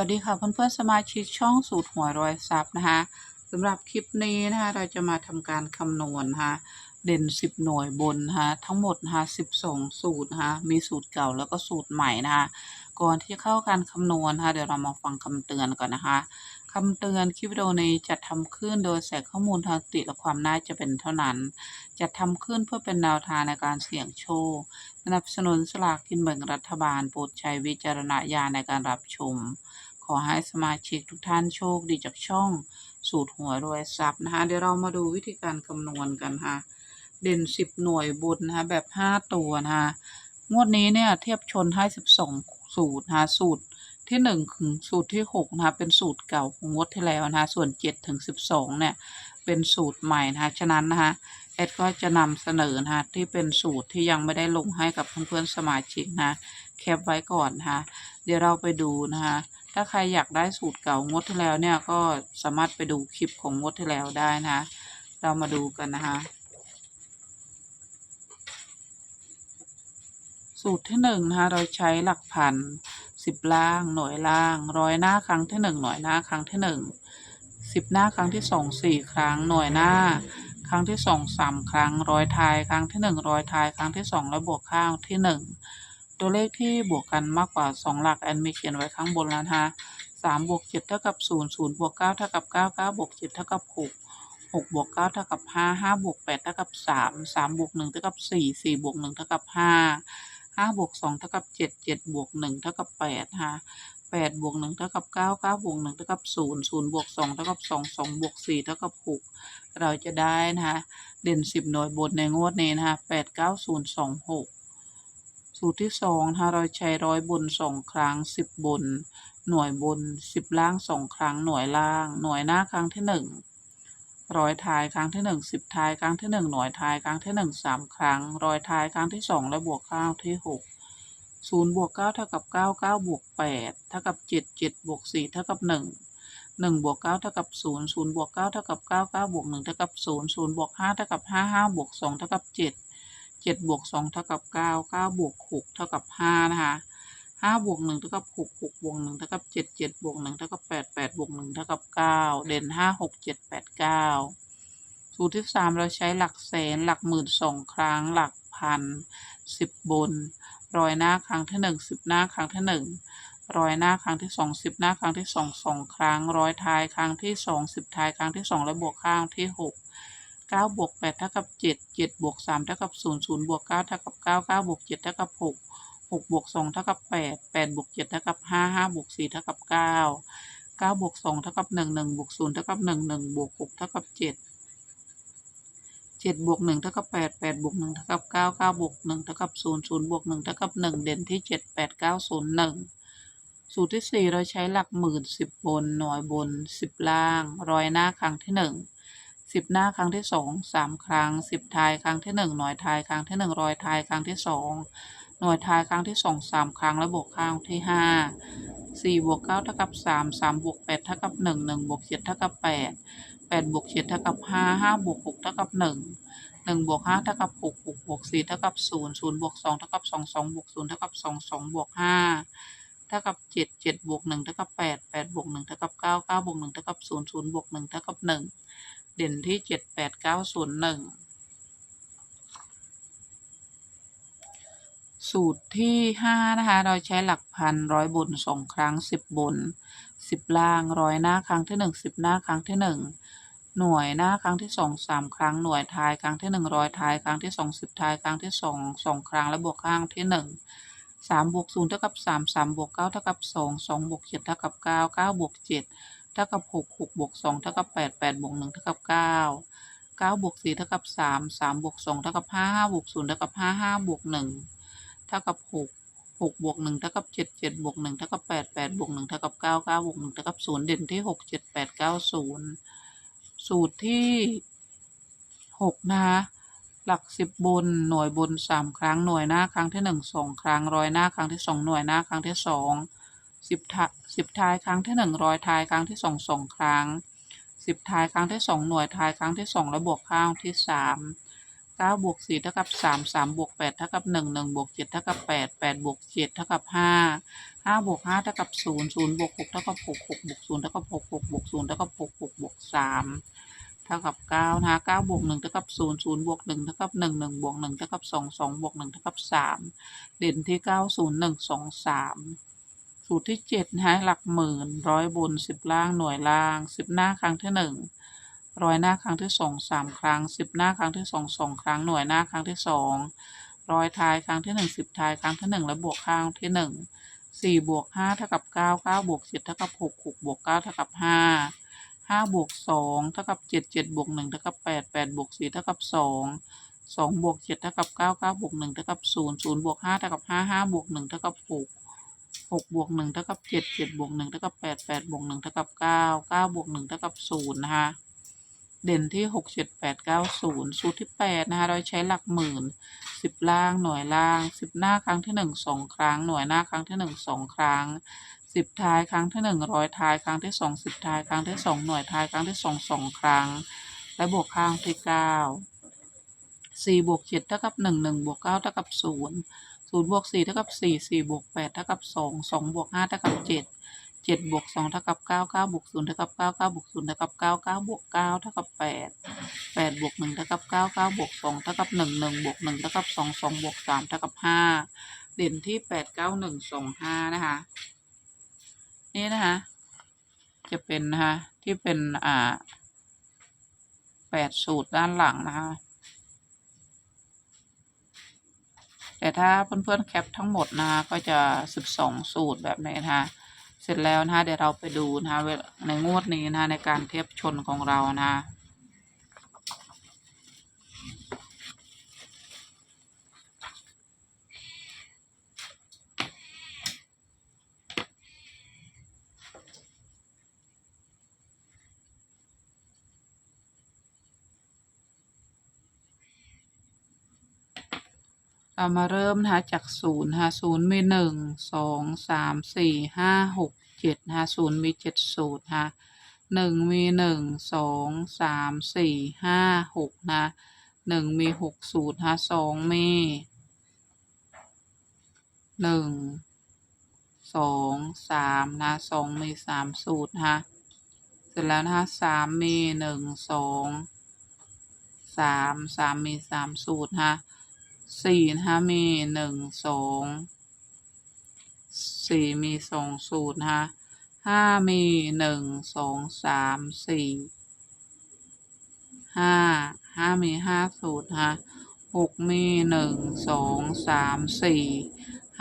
วัสดีค่ะเพื่อนๆสมาชิกช่องสูตรหัวรอยซับนะคะสำหรับคลิปนี้นะคะเราจะมาทำการคำนวณนะคะเด่น 10 หน่วยบนนะคะทั้งหมดนะคะ12 สูตรนะคะมีสูตรเก่าแล้วก็สูตรใหม่นะคะก่อนที่จะเข้าการคำนวณนะคะเดี๋ยวเรามาฟังคำเตือนก่อนนะคะคำเตือนคลิปวิดีโอนี้จัดทำขึ้นโดยใส่ข้อมูลทางติและความน่าจะเป็นเท่านั้น จัดทำขึ้นเพื่อเป็นแนวทางในการเสี่ยงโชคสนับสนุนสลากกินแบ่งรัฐบาลโปรดใช้วิจารณญาณในการรับชม ขอให้สมาชิกทุกท่านโชคดีจากช่องสูตรหัวรวยทรัพย์นะคะเดี๋ยวเรามาดูวิธีการคำนวณกันค่ะ เด่นสิบหน่วยบุญนะคะแบบห้าตัวนะคะงวดนี้เนี่ยเทียบชนให้สิบสองสูตรนะคะสูตรที่หนึ่งถึงสูตรที่หกนะคะเป็นสูตรเก่าของงวดที่แล้วนะคะส่วนเจ็ดถึงสิบสองเนี่ยเป็นสูตรใหม่นะคะฉะนั้นนะคะแอดก็จะนำเสนอนะคะที่เป็นสูตรที่ยังไม่ได้ลงให้กับเพื่อนๆสมาชิกนะแคปไว้ก่อนนะคะเดี๋ยวเราไปดูนะคะ ถ้าใครอยากได้สูตรเก่างดที่แล้วเนี่ยก็สามารถไปดูคลิปของงดที่แล้วได้นะคะเรามาดูกันนะคะสูตรที่หนึ่งนะคะเราใช้หลักพันสิบล่างหน่วยล่างร้อยหน้าครั้งที่หนึ่งหน่วยหน้าครั้งที่หนึ่งสิบหน้าครั้งที่สองสี่ครั้งหน่วยหน้า ครั้งที่สองสามครั้งร้อยทายครั้งที่หนึ่งร้อยทายครั้งที่สองแล้วบวกข้างที่หนึ่ง ตัวเลขที่บวกกันมากกว่าสองหลักแอนมีเขียนไว้ข้างบนแล้วนะคะสามบวกเจ็ดเท่ากับศูนย์ศูนย์บวกเก้าเท่ากับเก้าเก้าบวกเจ็ดเท่ากับหกหกบวกเก้าเท่ากับห้าห้าบวกแปดเท่ากับสามสามบวกหนึ่งเท่ากับสี่สี่บวกหนึ่งเท่ากับห้าห้าบวกสองเท่ากับเจ็ดเจ็ดบวกหนึ่งเท่ากับแปดนะคะแปดบวกหนึ่งเท่ากับเก้าเก้าบวกหนึ่งเท่ากับศูนย์ศูนย์บวกสองเท่ากับสองสองบวกสี่เท่ากับหกเราจะได้นะคะเด่นสิบหน่วยบนในงวดนี้นะคะแปดเก้าศูนย์ สูตรที่สองถ้าเราใช้ร้อยบนสองครั้งสิบบน หน่วยบนสิบล่างสองครั้งหน่วยล่าง หน่วยหน้าครั้งที่หนึ่งร้อยท้ายครั้งที่หนึ่งสิบท้ายครั้งที่หนึ่งหน่วยท้ายครั้งที่หนึ่งสามครั้งร้อยท้ายครั้งที่สองและบวกข้าที่หกศูนย์บวกเก้าเท่ากับเก้าเก้าบวกแปดเท่ากับเจ็ดเจ็ดบวกสี่เท่ากับหนึ่งหนึ่งบวกเก้าเท่ากับศูนย์ศูนย์บวกเก้าเท่ากับเก้าเก้าบวกหนึ่งเท่ากับศูนย์ศูนย์บวกห้าเท่ากับห้าห้าบวกสองเท่ากับเจ็ด เจ็ดบวกสองเท่ากับเก้าเก้าบวกหกเท่ากับห้านะคะห้าบวกหนึ่งเท่ากับหกหกบวกหนึ่งเท่ากับเจ็ดเจ็ดบวกหนึ่งเท่ากับแปดแปดบวกหนึ่งเท่ากับเก้าเด่นห้าหกเจ็ดแปดเก้าสูตรที่สามเราใช้หลักแสนหลักหมื่นสองครั้งหลักพันสิบบนร้อยหน้าครั้งที่หนึ่งสิบหน้าครั้งที่หนึ่งร้อยหน้าครั้งที่สองสิบหน้าครั้งที่สองสองครั้งร้อยท้ายครั้งที่สองสิบท้ายครั้งที่สองและบวกข้างที่หก เก้าบวกแปดเท่ากับเจ็ดเจ็ดบวกสามเท่ากับศูนย์ศูนย์บวกเก้าเท่ากับเก้าเก้าบวกเจ็ดเท่ากับหกหกบวกสองเท่ากับแปดแปดบวกเจ็ดเท่ากับห้าห้าบวกสี่เท่ากับเก้าเก้าบวกสองเท่ากับหนึ่งหนึ่งบวกศูนย์เท่ากับหนึ่งหนึ่งบวกหกเท่ากับเจ็ดเจ็ดบวกหนึ่งเท่ากับแปดแปดบวกหนึ่งเท่ากับเก้าเก้าบวกหนึ่งเท่ากับศูนย์ศูนย์บวกหนึ่งเท่ากับหนึ่งเด่นที่เจ็ดแปดเก้าศูนย์หนึ่งสูตรที่สี่เราใช้หลักหมื่นสิบบนหน่วยบนสิบล่าง ร้อยหน้าครั้งที่หนึ่ง สิบหน้าครั้งที่สองสามครั้งสิบทายครั้งที่หนึ่งหน่วยทายครั้งที่หนึ่งร้อยทายครั้งที่สองหน่วยทายครั้งที่สองสามครั้งและบวกข้งที่ห้าสี่บวกเก้าเท่ากับสามสามบวกแปดเท่ากับหนึ่งหนึ่งบวกเจ็ดเท่ากับแปดแปดบวกเจ็ดเท่ากับห้าห้าบวกหกเท่ากับหนึ่งหนึ่งบวกห้าเท่ากับหกหกบวกสี่เท่ากับศูนย์ศูนย์บวกสองเท่ากับสองสองบวกศูนย์เท่ากับสองสองบวกห้าเท่ากับเจ็ดเจ็ดบวกหนึ่งเท่ากับแปดแปดบวกหนึ่งเท่ากับเก้าเก้าบวกหนึ่งเท่ากับศูนย์ศูนย์บวกหนึ่งเท่ากับหนึ่ง เด่นที่เจ็ดแปดเก้าศูนย์หนึ่งสูตรที่ห้านะคะเราใช้หลักพันร้อยบนสองครั้งสิบบนสิบล่างร้อยหน้าครั้งที่หนึ่งสิบหน้าครั้งที่หนึ่งหน่วยหน้าครั้งที่สองสามครั้งหน่วยท้ายครั้งที่หนึ่งร้อยท้ายครั้งที่สองสิบท้ายครั้งที่สองสองครั้งและบวกข้างที่หนึ่งสามบวกศูนย์เท่ากับสามสามบวกเก้าเท่ากับสองสองบวกเจ็ดเท่ากับเก้าเก้าบวกเจ็ด เท่ากับหกหกบวกสองเท่ากับแปดแปดบวกหนึ่งเท่ากับเก้าเก้าบวกสี่เท่ากับสามสามบวกสองเท่ากับห้าห้าบวกศูนย์เท่ากับห้าห้าบวกหนึ่งเท่ากับหกหกบวกหนึ่งเท่ากับเจ็ดเจ็ดบวกหนึ่งเท่ากับแปดแปดบวกหนึ่งเท่ากับเก้าเก้าบวกหนึ่งเท่ากับศูนย์เด่นที่หกเจ็ดแปดเก้าศูนย์สูตรที่หกนะคะหลักสิบบนหน่วยบนสามครั้งหน่วยหน้าครั้งที่หนึ่งสองครั้งร้อยหน้าครั้งที่สองหน่วยหน้าครั้งที่สอง สิบทสิบท้ายครั้งที่หนึ่งร้อยท้ายครั้งที่สองสองครั้งสิบท้ายครั้งที่สองหน่วยท้ายครั้งที่สองและบวกข้างที่สามเก้าบวกสี่เท่ากับสามสามบวกแปดเท่ากับหนึ่งหนึ่งบวกเจ็ดเท่ากับแปดแปดบวกเจ็ดเท่ากับห้าห้าบวกห้าเท่ากับศูนย์ศูนย์บวกหกเท่ากับหกหกบวกศูนย์เท่ากับหกหกบวกศูนย์เท่ากับหกหกบวกสามเท่ากับเก้านะคะเก้าบวกหนึ่งเท่ากับศูนย์ศูนย์บวกหนึ่งเท่ากับหนึ่งหนึ่งบวกหนึ่งเท่ากับสองสองบวกหนึ่งเท่ากับสามเด่นที่เก้าศูนย์หนึ่งสองสาม สูตรที่เจ็ดนะคะหลักหมื่นร้อยบนสิบล่างหน่วยล่างสิบหน้าครั้งที่หนึ่งร้อยหน้าครั้งที่สองสามครั้งสิบหน้าครั้งที่สองสองครั้งหน่วยหน้าครั้งที่สองร้อยท้ายครั้งที่หนึ่งสิบท้ายครั้งที่หนึ่งและบวกข้างที่หนึ่งสี่บวกห้าเท่ากับเก้าเก้าบวกเจ็ดเท่ากับหกหกบวกเก้าเท่ากับห้าห้าบวกสองเท่ากับเจ็ดเจ็ดบวกหนึ่งเท่ากับแปดแปดบวกสี่เท่ากับสองสองบวกเจ็ดเท่ากับเก้าเก้าบวกหนึ่งเท่ากับศูนย์ศูนย์บวกห้าเท่ากับห้าห้าบวกหนึ่งเท่ากับหก หกบวกหนึ่งเท่ากับเจ็ดเจ็ดบวกหนึ่งเท่ากับแปดแปดบวกหนึ่งเท่ากับเก้าเก้าบวกหนึ่งเท่ากับศูนย์นะคะเด่นที่หกเจ็ดแปดเก้าศูนย์สูตรที่แปดนะคะ เราใช้หลักหมื่นสิบล่างหน่วยล่างสิบหน้าครั้งที่หนึ่งสองครั้ง หน่วยหน้าครั้งที่หนึ่งสองครั้งสิบท้ายครั้งที่หนึ่งร้อยท้ายครั้งที่สองสิบท้ายครั้งที่สองหน่วยท้ายครั้งที่สองสองครั้ง และบวกข้างที่เก้าสี่บวกเจ็ดเท่ากับหนึ่งหนึ่งบวกเก้าเท่ากับศูนย์ ศูนย์บวกสี่เท่ากับสี่สี่บวกแปดเท่ากับสองสองบวกห้าเท่ากับเจ็ดเจ็ดบวกสองเท่ากับเก้าเก้าบวกศูนย์เท่ากับเก้าเก้าบวกศูนย์เท่ากับเก้าเก้าบวกเก้าเท่ากับแปดแปดบวกหนึ่งเท่ากับเก้าเก้าบวกสองเท่ากับหนึ่งหนึ่งบวกหนึ่งเท่ากับสองสองบวกสามเท่ากับห้าเด่นที่แปดเก้าหนึ่งสองห้านะคะ นี่นะคะ จะเป็นนะคะที่เป็นอ่าแปดสูตรด้านหลังนะคะ แต่ถ้าเพื่อนๆแคปทั้งหมดนะก็จะสิบสองสูตรแบบนี้นะคะเสร็จแล้วนะคะเดี๋ยวเราไปดูนะคะในงวดนี้นะคะในการเทปชนของเรานะคะ เรามาเริ่มนะคะจากศูนย์นะคะศูนย์มีหนึ่งสองสามสี่ห้าหกเจ็ดนะคะศูนย์มีเจ็ดสูตรนะคะหนึ่งมีหนึ่งสองสามสี่ห้าหกนะหนึ่งมีหกสูตรนะคะสองมีหนึ่งสองสามนะสองมีสามสูตรนะคะเสร็จแล้วนะคะสามมีหนึ่งสองสามสามมีสามสูตรนะคะ สี่นะคะมีหนึ่งสองสี่มีสองสูตรนะคะห้ามีหนึ่งสองสามสี่ห้าห้ามีห้าสูตรนะคะหกมีหนึ่งสองสามสี่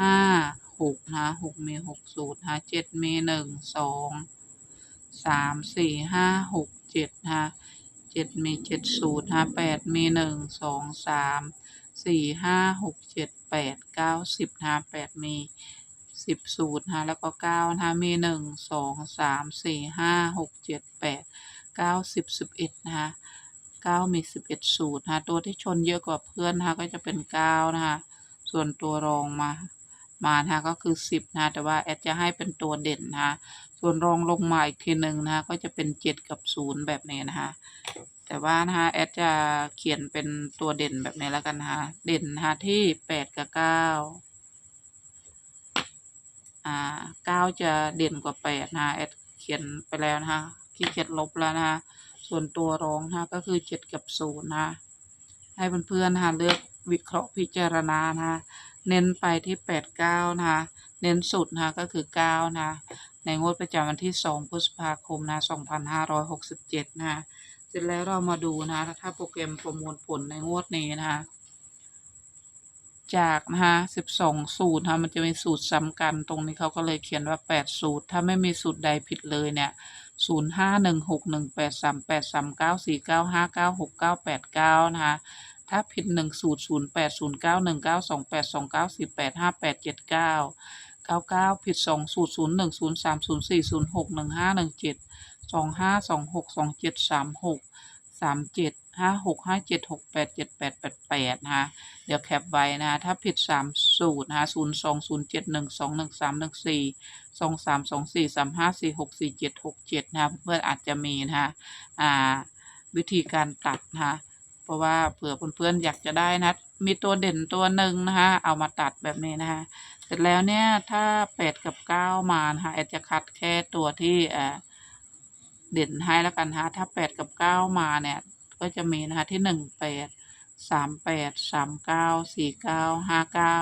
ห้าหกนะหกมีหกสูตรนะคะเจ็ดมีหนึ่งสองสามสี่ห้าหกเจ็ดนะเจ็ดมีเจ็ดสูตรนะคะแปดมีหนึ่งสองสาม สี่ห้าหกเจ็ดแปดเก้าสิบนะแปดมีสิบสูตรนะคะแล้วก็เก้านะมีหนึ่งสองสามสี่ห้าหกเจ็ดแปดเก้าสิบสิบเอ็ดนะคะเก้ามีสิบเอ็ดสูตรนะคะตัวที่ชนเยอะกว่าเพื่อนนะคะก็จะเป็นเก้านะคะส่วนตัวรองมามานะคะก็คือสิบนะคะแต่ว่าแอดจะให้เป็นตัวเด่นนะคะส่วนรองลงมาอีกทีหนึ่งนะคะก็จะเป็นเจ็ดกับศูนย์แบบนี้นะคะ แต่ว่านะคะแอดจะเขียนเป็นตัวเด่นแบบนี้แล้วกันนะคะเด่นนะคะที่แปดกับเก้าอ่าเก้าจะเด่นกว่าแปดนะคะแอดเขียนไปแล้วนะคะขี้เกียจลบแล้วนะคะส่วนตัวรองนะคะก็คือเจ็ดกับศูนย์นะคะให้เพื่อนๆนะคะเลือกวิเคราะห์พิจารณานะคะเน้นไปที่แปดเก้านะคะเน้นสุดนะคะก็คือเก้านะคะในงวดประจำวันที่สองพฤษภาคมนะสองพันห้าร้อยหกสิบเจ็ดนะคะ ร็จแล้วเรามาดูนะถ้าโปรแกรมประมวลผลในงวดนี้นะคะจากนะคะสิบสองสูตรนะคะมันจะมีสูตรซ้ำกันตรงนี้เขาก็เลยเขียนว่าแปดสูตร ถ้าไม่มีสูตรใดผิดเลยเนี่ยศูนย์ห้าหนึ่งหกหนึ่งแปดสามแปดสามเก้าสี่เก้าห้าเก้าหกเก้าแปดเก้านะคะถ้าผิดหนึ่งสูตรศูนย์แปดศูนย์เก้าหนึ่งเก้าสองแปดสองเก้าสี่แปดห้าแปดเจ็ดเก้าเก้าเก้าผิดสองสูตรศูนย์หนึ่งศูนย์สามศูนย์สี่ศูนย์หกหนึ่งห้าหนึ่งเจ็ด สองห้าสองหกสองเจ็ดสามหกสามเจ็ดห้าหกห้าเจ็ดหกแปดเจ็ดแปดแปดแปดนะคะเดี๋ยวแคปไว้นะคะถ้าผิดสามสูตรนะคะศูนย์สองศูนย์เจ็ดหนึ่งสองหนึ่งสามหนึ่งสี่สองสามสองสี่สามห้าสี่หกสี่เจ็ดหกเจ็ดนะคะเพื่อนอาจจะมีนะคะอ่าวิธีการตัดนะคะเพราะว่าเผื่อเพื่อนๆอยากจะได้นะมีตัวเด่นตัวหนึ่งนะคะเอามาตัดแบบนี้นะคะเสร็จแล้วเนี่ยถ้าแปดกับเก้ามานะคะแอดจะคัดแค่ตัวที่อ่อ เด่นให้แล้วกันนะถ้าแปดกับเก้ามาเนี่ยก็จะมีนะคะที่หนึ่งแปดสามแปดสามเก้าสี่เก้าห้าเก้า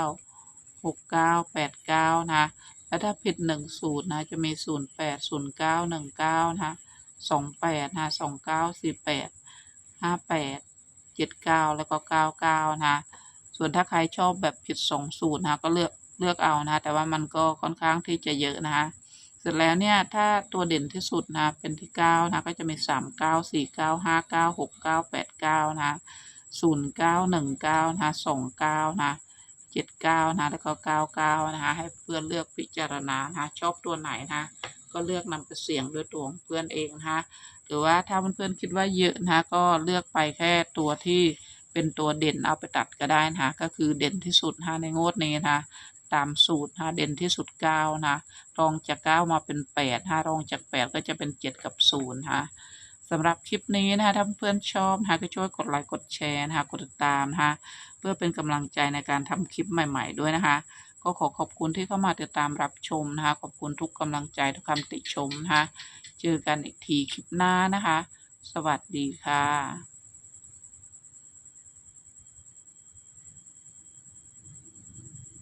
หกเก้าแปดเก้านะคะแล้วถ้าผิดหนึ่งศูนย์นะจะมีศูนย์แปดศูนย์เก้าหนึ่งเก้านะคะสองแปดนะสองเก้าสี่แปดห้าแปดเจ็ดเก้าแล้วก็เก้าเก้านะคะส่วนถ้าใครชอบแบบผิดสองสูตรนะคะก็เลือกเลือกเอานะคะแต่ว่ามันก็ค่อนข้างที่จะเยอะนะคะ เสร็จแล้วเนี่ยถ้าตัวเด่นที่สุดนะเป็นที่เก้านะก็จะมีสามเก้าสี่เก้าห้าเก้าหกเก้าแปดเก้านะศูนย์เก้าหนึ่งเก้านะสองเก้านะเจ็ดเก้านะแล้วก็เก้าเก้านะคะให้เพื่อนเลือกพิจารณานะชอบตัวไหนนะก็เลือกนำไปเสี่ยงด้วยตัวของเพื่อนเองนะคะหรือว่าถ้าเพื่อนๆคิดว่าเยอะนะก็เลือกไปแค่ตัวที่เป็นตัวเด่นเอาไปตัดก็ได้นะคะก็คือเด่นที่สุดนะในงวดนี้นะคะ ตามสูตรนะเด่นที่สุดเก้านะรองจากเก้ามาเป็นแปดถ้ารองจากแปดก็จะเป็นเจ็ดกับศูนย์ค่ะสำหรับคลิปนี้นะคะถ้าเพื่อนชอบนะคะก็ช่วยกดไลค์กดแชร์นะคะกดติดตามนะคะเพื่อเป็นกำลังใจในการทำคลิปใหม่ๆด้วยนะคะ ก็ขอขอบคุณที่เข้ามาติดตามรับชมนะคะขอบคุณทุกกำลังใจทุกคำติชมนะคะเจอกันอีกทีคลิปหน้านะคะ สวัสดีค่ะ